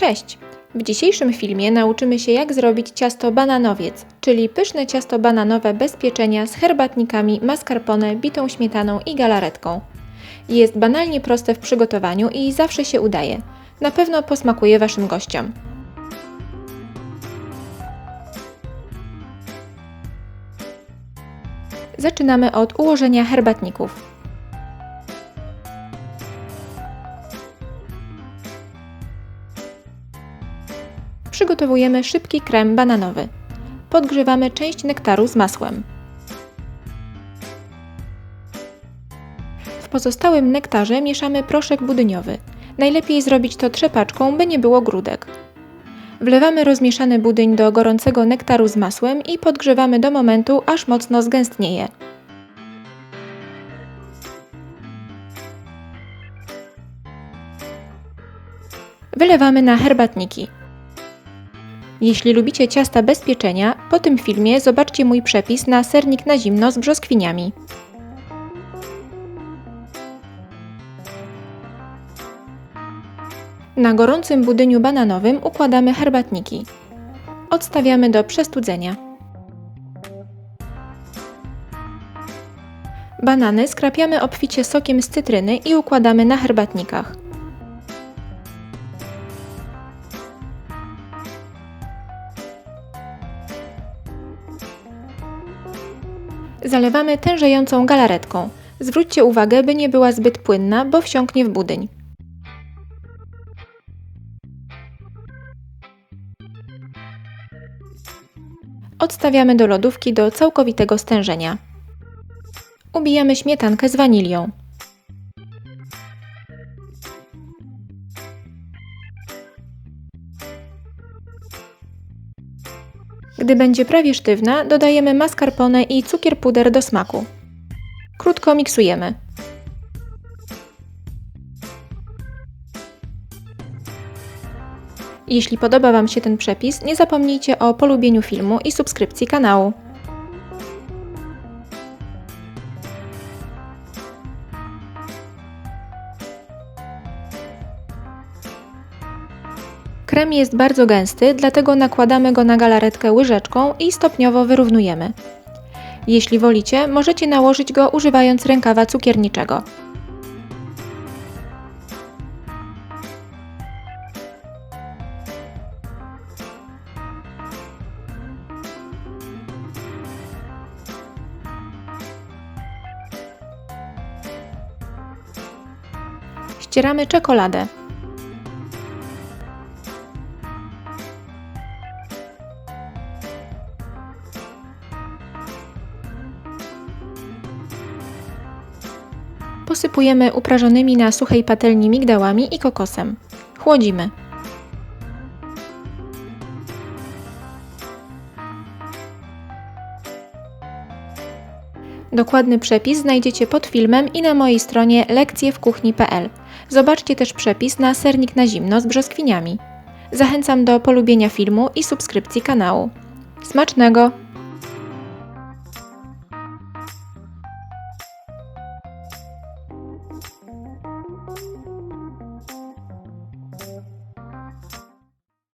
Cześć! W dzisiejszym filmie nauczymy się jak zrobić ciasto bananowiec, czyli pyszne ciasto bananowe bez pieczenia z herbatnikami, mascarpone, bitą śmietaną i galaretką. Jest banalnie proste w przygotowaniu i zawsze się udaje. Na pewno posmakuje Waszym gościom. Zaczynamy od ułożenia herbatników. Przygotowujemy szybki krem bananowy. Podgrzewamy część nektaru z masłem. W pozostałym nektarze mieszamy proszek budyniowy. Najlepiej zrobić to trzepaczką, by nie było grudek. Wlewamy rozmieszany budyń do gorącego nektaru z masłem i podgrzewamy do momentu, aż mocno zgęstnieje. Wylewamy na herbatniki. Jeśli lubicie ciasta bez pieczenia, po tym filmie zobaczcie mój przepis na sernik na zimno z brzoskwiniami. Na gorącym budyniu bananowym układamy herbatniki. Odstawiamy do przestudzenia. Banany skrapiamy obficie sokiem z cytryny i układamy na herbatnikach. Zalewamy tężejącą galaretką. Zwróćcie uwagę, by nie była zbyt płynna, bo wsiąknie w budyń. Odstawiamy do lodówki do całkowitego stężenia. Ubijamy śmietankę z wanilią. Gdy będzie prawie sztywna, dodajemy mascarpone i cukier puder do smaku. Krótko miksujemy. Jeśli podoba Wam się ten przepis, nie zapomnijcie o polubieniu filmu i subskrypcji kanału. Krem jest bardzo gęsty, dlatego nakładamy go na galaretkę łyżeczką i stopniowo wyrównujemy. Jeśli wolicie, możecie nałożyć go używając rękawa cukierniczego. Ścieramy czekoladę. Posypujemy uprażonymi na suchej patelni migdałami i kokosem. Chłodzimy. Dokładny przepis znajdziecie pod filmem i na mojej stronie lekcjewkuchni.pl. Zobaczcie też przepis na sernik na zimno z brzoskwiniami. Zachęcam do polubienia filmu i subskrypcji kanału. Smacznego!